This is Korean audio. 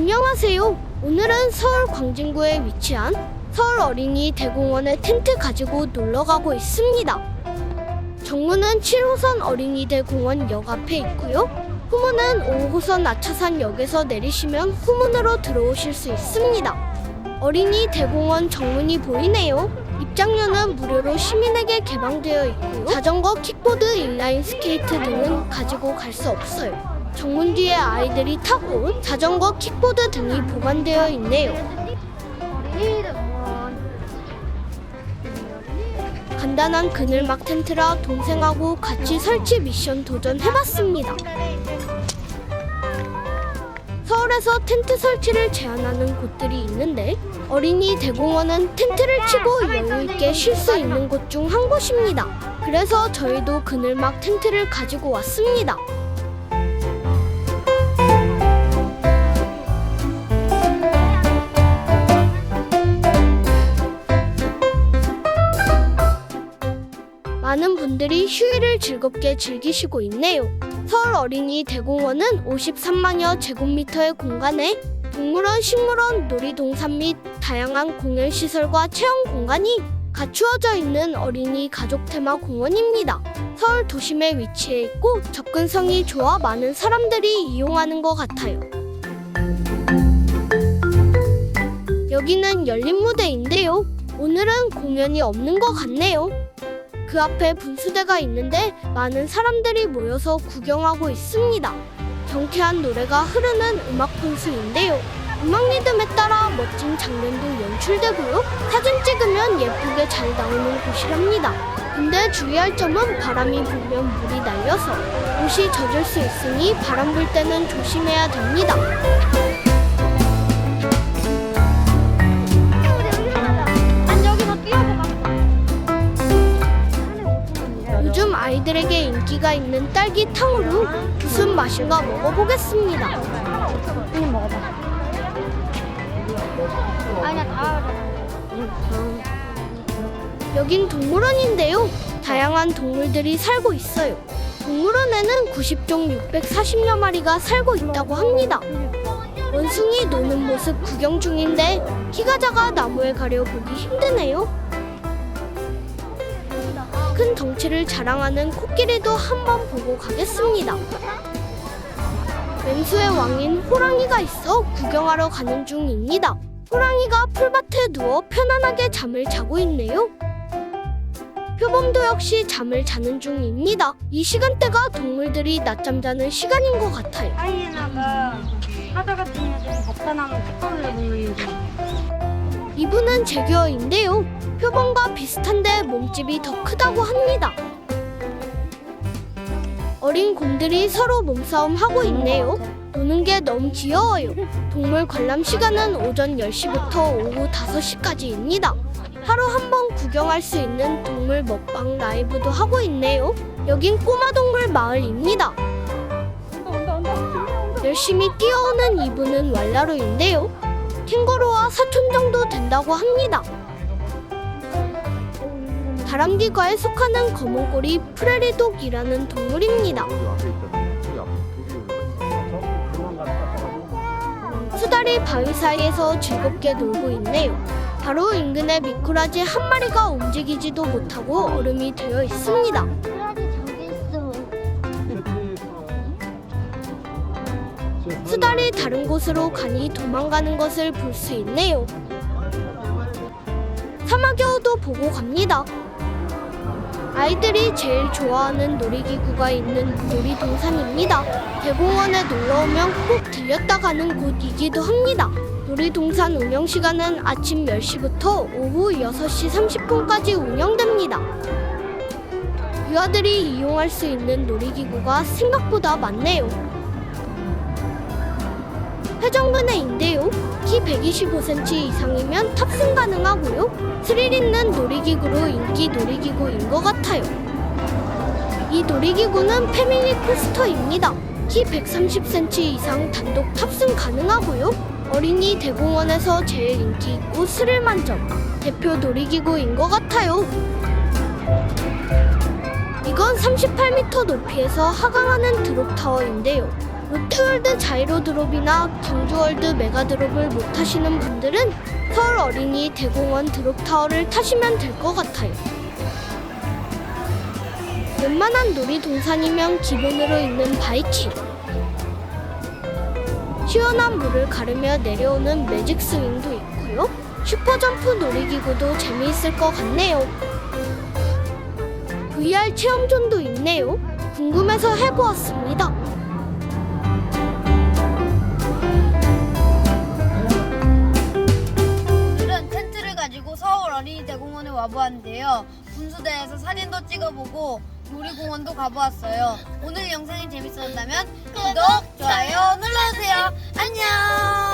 안녕하세요. 오늘은 서울 광진구에 위치한 서울 어린이 대공원에 텐트 가지고 놀러 가고 있습니다. 정문은 7호선 어린이 대 공원 역 앞에 있고요. 후문은 5호선 아차산 역에서 내리시면 후문으로 들어오실 수 있습니다. 어린이 대공원 정문이 보이네요. 입장료는 무료로 시민에게 개방되어 있고요. 자전거, 킥보드, 인라인 스케이트 등은 가지고 갈 수 없어요. 정문 뒤에 아이들이 타고 온 자전거, 킥보드 등이 보관되어 있네요. 간단한 그늘막 텐트라 동생하고 같이 설치 미션 도전해봤습니다. 서울에서 텐트 설치를 제한하는 곳들이 있는데 어린이 대공원은 텐트를 치고 여유 있게 쉴 수 있는 곳 중 한 곳입니다. 그래서 저희도 그늘막 텐트를 가지고 왔습니다. 많은 분들이 휴일을 즐겁게 즐기시고 있네요. 서울 어린이 대공원은 53만여 제곱미터의 공간에 동물원, 식물원, 놀이동산 및 다양한 공연 시설과 체험 공간이 갖추어져 있는 어린이 가족 테마 공원입니다. 서울 도심에 위치해 있고 접근성이 좋아 많은 사람들이 이용하는 것 같아요. 여기는 열린 무대인데요. 오늘은 공연이 없는 것 같네요. 그 앞에 분수대가 있는데 많은 사람들이 모여서 구경하고 있습니다. 경쾌한 노래가 흐르는 음악 분수인데요. 음악 리듬에 따라 멋진 장면도 연출되고요. 사진 찍으면 예쁘게 잘 나오는 곳이랍니다. 근데 주의할 점은 바람이 불면 물이 날려서 옷이 젖을 수 있으니 바람 불 때는 조심해야 됩니다. 인기가 있는 딸기탕으로 무슨 맛인가 먹어보겠습니다. 한입 먹어봐. 아니야, 다. 여긴 동물원인데요. 다양한 동물들이 살고 있어요. 동물원에는 90종 640여 마리가 살고 있다고 합니다. 원숭이 노는 모습 구경 중인데 키가 작아 나무에 가려 보기 힘드네요. 큰 덩치를 자랑하는 코끼리도 한번 보고 가겠습니다. 맹수의 왕인 호랑이가 있어 구경하러 가는 중입니다. 호랑이가 풀밭에 누워 편안하게 잠을 자고 있네요. 표범도 역시 잠을 자는 중입니다. 이 시간대가 동물들이 낮잠 자는 시간인 것 같아요. 하이에나가 사자 같은 애들이 남은 뚜껑을 먹는데. 이분은 제규어인데요. 표범과 비슷한데 몸집이 더 크다고 합니다. 어린 곰들이 서로 몸싸움 하고 있네요. 노는 게 너무 귀여워요. 동물 관람 시간은 오전 10시부터 오후 5시까지입니다. 하루 한 번 구경할 수 있는 동물 먹방 라이브도 하고 있네요. 여긴 꼬마 동물 마을입니다. 열심히 뛰어오는 이분은 왈라루인데요. 캥거루와 사촌 정도 된다고 합니다. 다람쥐과에 속하는 검은꼬리 프레리독이라는 동물입니다. 수달이 바위 사이에서 즐겁게 놀고 있네요. 바로 인근에 미꾸라지 한 마리가 움직이지도 못하고 얼음이 되어 있습니다. 수달이 다른 곳으로 가니 도망가는 것을 볼 수 있네요. 사마겨우도 보고 갑니다. 아이들이 제일 좋아하는 놀이기구가 있는 놀이동산입니다. 대공원에 놀러 오면 꼭 들렸다 가는 곳이기도 합니다. 놀이동산 운영 시간은 아침 10시부터 오후 6시 30분까지 운영됩니다. 유아들이 이용할 수 있는 놀이기구가 생각보다 많네요. 키 125cm 이상이면 탑승 가능하고요. 스릴 있는 놀이기구로 인기 놀이기구인 것 같아요. 이 놀이기구는 패밀리 코스터입니다. 키 130cm 이상 단독 탑승 가능하고요. 어린이 대공원에서 제일 인기 있고 스릴 만점 대표 놀이기구인 것 같아요. 이건 38m 높이에서 하강하는 드롭타워인데요. 롯데월드 자이로드롭이나 경주월드 메가드롭을 못 타시는 분들은 서울 어린이 대공원 드롭타워를 타시면 될 것 같아요. 웬만한 놀이동산이면 기본으로 있는 바이킹. 시원한 물을 가르며 내려오는 매직 스윙도 있고요. 슈퍼점프 놀이기구도 재미있을 것 같네요. VR 체험존도 있네요. 궁금해서 해보았습니다. 어린이 대공원에 와보았는데요. 분수대에서 사진도 찍어보고 놀이공원도 가보았어요. 오늘 영상이 재밌었다면 구독, 좋아요 눌러주세요. 안녕!